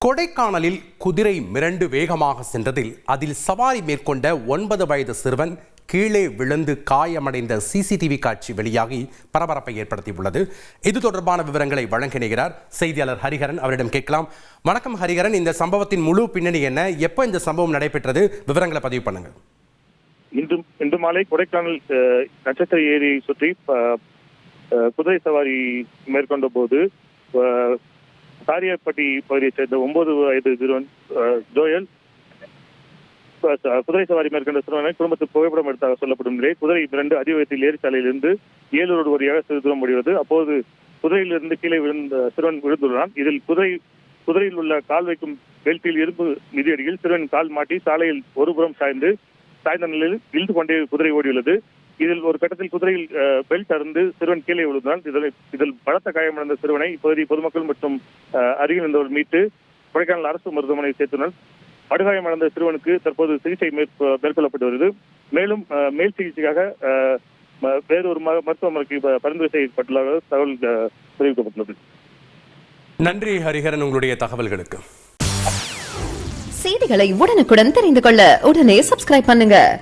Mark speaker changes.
Speaker 1: கொடைக்கானலில் குதிரை மிரண்டு வேகமாக சென்றதில் அதில் சவாரி மேற்கொண்ட ஒன்பது வயது சிறுவன் கீழே விழுந்து காயமடைந்த சிசிடிவி காட்சி வெளியாகி பரபரப்பை ஏற்படுத்தியுள்ளது. இது தொடர்பான விவரங்களை வழங்கினார் செய்தியாளர் ஹரிஹரன். அவரிடம் கேட்கலாம். வணக்கம் ஹரிஹரன். இந்த சம்பவத்தின் முழு பின்னணி என்ன? எப்போ இந்த சம்பவம் நடைபெற்றது? விவரங்களை பதிவு பண்ணுங்க
Speaker 2: இன்று இன்று மாலை கொடைக்கானல் அஹ், நட்சத்திர ஏரியை சுற்றி குதிரை சவாரி மேற்கொண்ட போது காரியப்பட்டி பகுதியைச் சேர்ந்த ஒன்பது வயது சிறுவன் ஜோயல். குதிரை சவாரி மேற்கொண்ட சிறுவனை குடும்பத்து புகைப்படம் எடுத்தாக சொல்லப்படும் நிலை குதிரை இரண்டு அதிவேகத்தில் ஏரிச்சாலையிலிருந்து ஏலூர் வழியாக சிறு தூரம் முடிவது அப்போது குதிரையிலிருந்து கீழே விழுந்த சிறுவன் விழுந்துள்ளான். இதில் குதிரை குதிரையில் உள்ள கால் வைக்கும் பெல்ட்டில் இரும்பு மிதியடியில் சிறுவன் கால் மாட்டி சாலையில் ஒருபுறம் சாய்ந்து சாய்ந்த நிலையில் இழுத்து கொண்டே குதிரை ஓடியுள்ளது. இதில் ஒரு கட்டத்தில் குதிரையில் பெல்ட் அருந்து சிறுவன் கீழே விழுந்தான். இதில் இதில் பலத்த காயமடைந்த சிறுவனை இப்பகுதி பொதுமக்கள் மற்றும் அருகில் இருந்தவர் மீட்டு கொடைக்கானல் அரசு மருத்துவமனையில் சேர்த்துள்ளனர். படுகாயமடைந்த சிறுவனுக்கு தற்போது சிகிச்சை மேற்கொ- மேற்கொள்ளப்பட்டு வருகிறது. மேலும் மேல் சிகிச்சைக்காக வேறொரு மருத்துவமனைக்கு பரிந்துரை செய்யப்பட்டுள்ளதாக தகவல் தெரிவிக்கப்பட்டுள்ளது.
Speaker 1: நன்றி ஹரிஹரன் உங்களுடைய தகவல்களுக்கு.
Speaker 3: செய்திகளை உடனுக்குடன் தெரிந்து கொள்ள உடனே சப்ஸ்கிரைப் பண்ணுங்க.